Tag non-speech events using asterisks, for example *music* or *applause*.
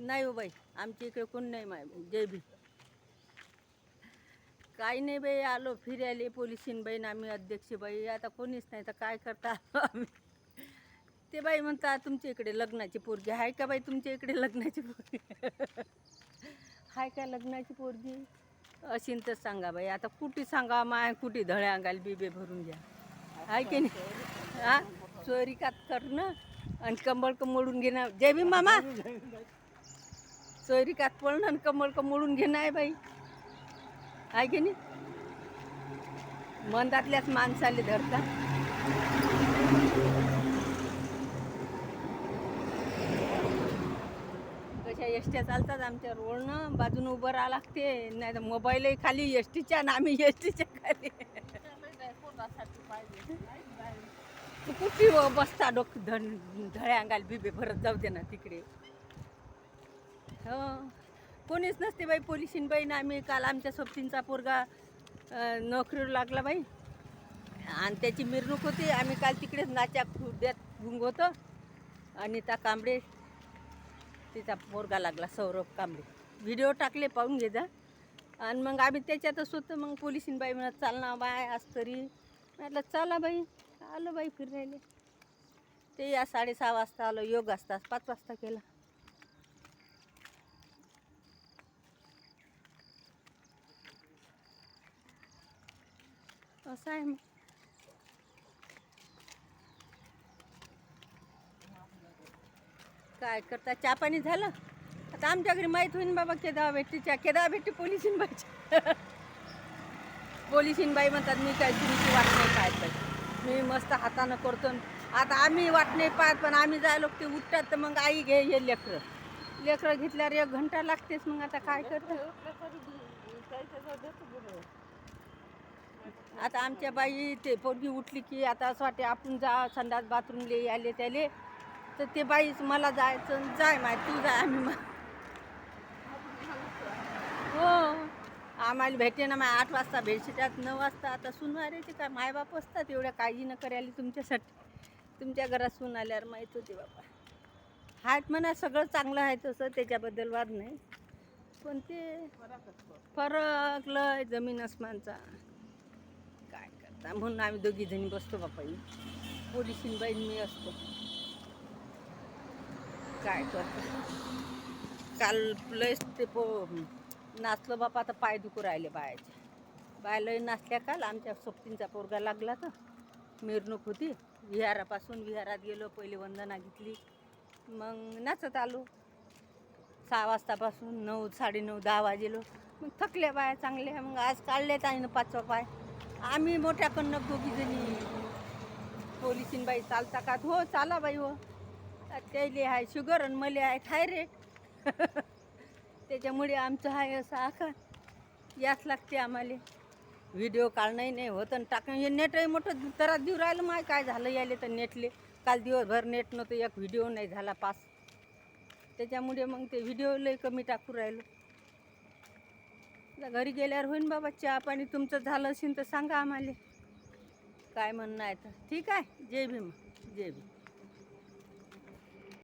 नाही हो बाई आमच्या इकडे कोण नाही माय जय भी काही नाही बाई आलो फिरायले पोलिसीन बाई आम्ही अध्यक्ष बाई आता कोणीच नाही तर काय करता आलो आम्ही? ते बाई म्हणता तुमच्या इकडे लग्नाची पोरगी आहे का बाई तुमच्या इकडे लग्नाची पोरगी? आहे का लग्नाची पोरगी? अशीन तर सांगा बाई आता कुठे सांगा माय कुठे धळे अंगाला बिबे भरून घ्या. आहे की नाही? हा? चोरी कात करणं आणि कंबळ मोडून घेणं जय भीम मामा! चोरी कात पळणं आणि कमळ कमळून घेणं आहे बाई? आहे की नाही? मंदातल्याच माणसाले धरतात कशा एसट्या चालतात आमच्या रोडनं बाजून उभं राहा लागते. नाही तर मोबाईलही खाली एसटीच्या आणि आम्ही एसटीच्या खाली. तू कुठे बसता डोक धन धळ्या अंगाल बिबे भरत जाऊ दे ना तिकडे. हो. कोणीच नसते बाई पोलिसीन बाई ना आम्ही काल आमच्या सोबतींचा पोरगा नोकरीवर लागला बाई. आणि त्याची मिरवणूक होती आम्ही काल तिकडेच नाच्या खुड्यात भुंग होतो. अनिता कांबळे तिचा पोरगा लागला सौरभ कांबळे. व्हिडिओ टाकले पाहून घे जा. आणि मग आम्ही त्याच्यातच होतो मग पोलिसीन बाई म्हणत चाल ना बाय आज तरी. म्हटलं चला बाई. आलो बाई फिरायला. ते या साडेसहा वाजता आलो योग असता पाच वाजता केला. असं आहे मग. काय करता? चहा पाणी झालं? आता आमच्या घरी माहीत होईन बाबा केदा भेटीच्या. केदा भेटी पोलिसीन बाईच्या. पोलिसीन बाई म्हणतात मी काय तुमची वाट नाही पाहत बाई. मी मस्त हातानं करतो आता आम्ही वाट नाही पाहत पण आम्ही जायलो ते उठतात तर मग आई घे हे लेकरं. लेकरं घेतल्यावर एक घंटा लागतेच मग आता काय करतो? आता आमच्या बाई ते पोरगी उठली की आता असं वाटते आपण जा संडास बाथरूमले आले त्याले. तर ते बाईच मला जायचं जाय माय तू जाय आम्ही मग हो. आम्हाला भेटे ना माय आठ वाजता भेटशीटात नऊ वाजता. आता सुनवाऱ्याचे काय मायबाप असतात एवढ्या काळजी न करायला तुमच्यासाठी. तुमच्या घरात सून आल्यावर माहीत होते बाबा. आहेत म्हणा सगळं चांगलं आहे तसं त्याच्याबद्दल वाद नाही. पण ते फरक लय जमीन अस्मानचा म्हणून आम्ही दोघी जणी बसतो बापाई पोलिसीन बाईन मी असतो. काय करतो? काल लयच ते पो नाचलो बापा आता पाय दुखू राहिले बायाचे. बाय लय नाचल्या काल आमच्या सोबतींचा पोरगा लागला तर. मिरवणूक होती. विहारापासून विहारात गेलो पहिले वंदना घेतली. मग नाचत आलो. सहा वाजतापासून नऊ साडेनऊ दहा वाजेलो. मग थकल्या बाया चांगल्या. मग आज काढलेत आहे ना पाचवा पाय. आम्ही मोठ्याकडनं दोघी जणी पोलिसीन बाई चालता का? हो चाला बाई हो. त्याले आहे शुगर आणि मले आहे थायरेट *laughs* त्याच्यामुळे आमचं आहे असं आकार याच लागते आम्हाला. व्हिडिओ काढणंही नाही होत आणि टाकणं हे नेटही मोठं तरात देऊ राहिलं माय. काय झालं याले तर नेटले. काल दिवसभर नेट नव्हतं. एक व्हिडिओ नाही झाला पास. त्याच्यामुळे मग ते व्हिडिओ लई कमी टाकू राहिलो. घरी गेल्यावर होईन बाबा चहा पाणी तुमचं झालं असेल तर सांगा आम्हाला. काय म्हणणं आहे तर ठीक आहे? जय भीम. जय भीम.